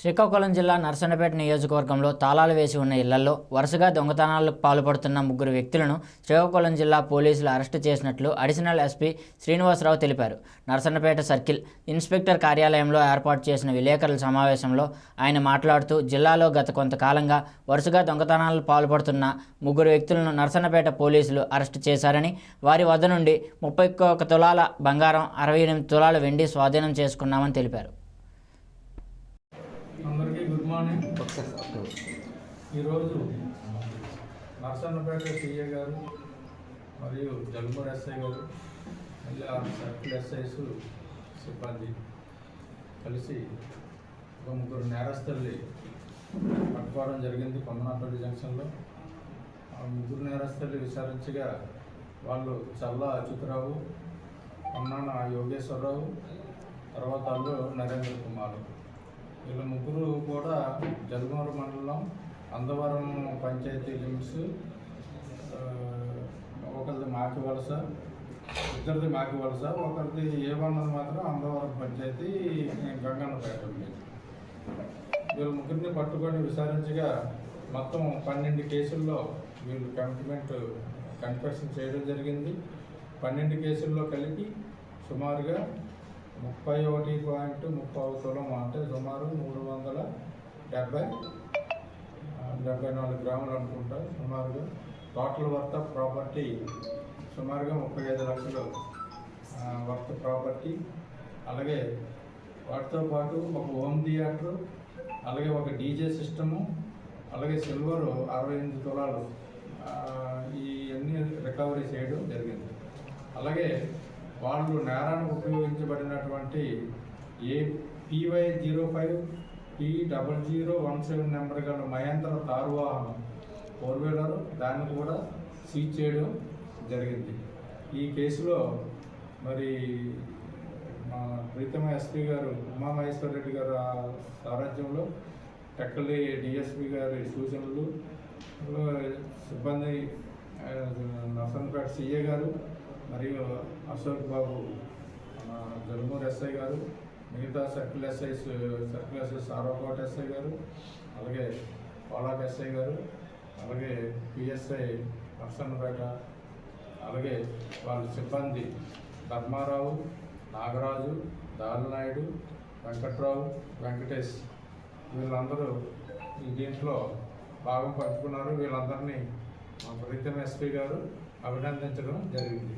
శ్రీకాకుళం జిల్లా నర్సన్నపేట నియోజకవర్గంలో తాళాలు వేసి ఉన్న ఇళ్ళలో వరుసగా దొంగతనాలకు పాల్పడుతున్న ముగ్గురు వ్యక్తులను శ్రీకాకుళం జిల్లా పోలీసులు అరెస్టు చేసినట్లు అడిషనల్ ఎస్పీ శ్రీనివాసరావు తెలిపారు. నర్సన్నపేట సర్కిల్ ఇన్స్పెక్టర్ కార్యాలయంలో ఏర్పాటు చేసిన విలేకరుల సమావేశంలో ఆయన మాట్లాడుతూ జిల్లాలో గత కొంతకాలంగా వరుసగా దొంగతనాలకు పాల్పడుతున్న ముగ్గురు వ్యక్తులను నర్సన్నపేట పోలీసులు అరెస్టు చేశారని వారి వద్ద నుండి ముప్పై ఒక్క తులాల బంగారం అరవై ఎనిమిది తులాల వెండి స్వాధీనం చేసుకున్నామని తెలిపారు. ఈరోజు నర్సన్నపేట సిఏ గారు మరియు జల్మూర్ ఎస్ఐ గారు మళ్ళీ ఆ సర్కిల్ ఎస్ఐస్ సిబ్బంది కలిసి ఒక ముగ్గురు నేరస్తుల్ని పట్టుకోవడం జరిగింది కొమ్మనాపల్లి జంక్షన్లో. ఆ ముగ్గురు నేరస్తుల్ని విచారించగా వాళ్ళు చల్ల అచ్యుతరావు కొన్నాన యోగేశ్వరరావు తర్వాత వాళ్ళు నరేంద్ర కుమార్. వీళ్ళ ముగ్గురు జల్మూరు మండలం అందవరం పంచాయతీ లిమిట్స్ ఒకరిది మాకి వలస ఇద్దరిది మాకి వలస ఒకరిది ఏమన్నది మాత్రం అందవరం పంచాయతీ గంగన్నపేట వీళ్ళు ముగ్గురిని పట్టుకొని విచారించగా మొత్తం పన్నెండు కేసుల్లో వీళ్ళు కమిట్మెంట్ కన్ఫెషన్ చేయడం జరిగింది. పన్నెండు కేసుల్లో కలిపి సుమారుగా ముప్పై ఒకటి పాయింట్ ముప్పై తులం అంటే సుమారు మూడు వందల డెబ్బై డెబ్బై నాలుగు గ్రాములు అనుకుంటా సుమారుగా టోటల్ వర్త్ ఆఫ్ ప్రాపర్టీ సుమారుగా ముప్పై ఐదు లక్షలు వర్త్ ప్రాపర్టీ అలాగే వాటితో పాటు ఒక హోమ్ థియేటర్ అలాగే ఒక డీజే సిస్టము అలాగే సిల్వర్ అరవై ఎనిమిది తులాలు ఇవన్నీ రికవరీ చేయడం జరిగింది. అలాగే వాళ్ళు నేరానికి ఉపయోగించబడినటువంటి A PY zero five T double zero one seven number గల మహేంద్ర కారు వాహనం ఫోర్ వీలర్ దాన్ని కూడా సీజ్ చేయడం జరిగింది. ఈ కేసులో మరి మా ప్రీతమ ఎస్పీ గారు ఉమామహేశ్వర రెడ్డి గారు ఆ సారథ్యంలో టెక్కలి డిఎస్పి గారి సూచనలు సిబ్బంది నర్సన్పేట సిఏ గారు మరియు అశోక్ బాబు మన ఎస్ఐ గారు మిగతా సర్కిల్ ఎస్ఐస్ సర్కిల్ ఎస్ఐ సారోకోట ఎస్ఐ గారు అలాగే పోలాక్ ఎస్ఐ గారు అలాగే పిఎస్ఐ నర్సన్నపేట అలాగే వాళ్ళ సిబ్బంది ధర్మారావు నాగరాజు దాలినాయుడు వెంకట్రావు వెంకటేష్. వీళ్ళందరూ ఈ దీంట్లో భాగం పంచుకున్నారు. వీళ్ళందరినీ మా ప్రీతం ఎస్పీ గారు అభినందించడం జరిగింది.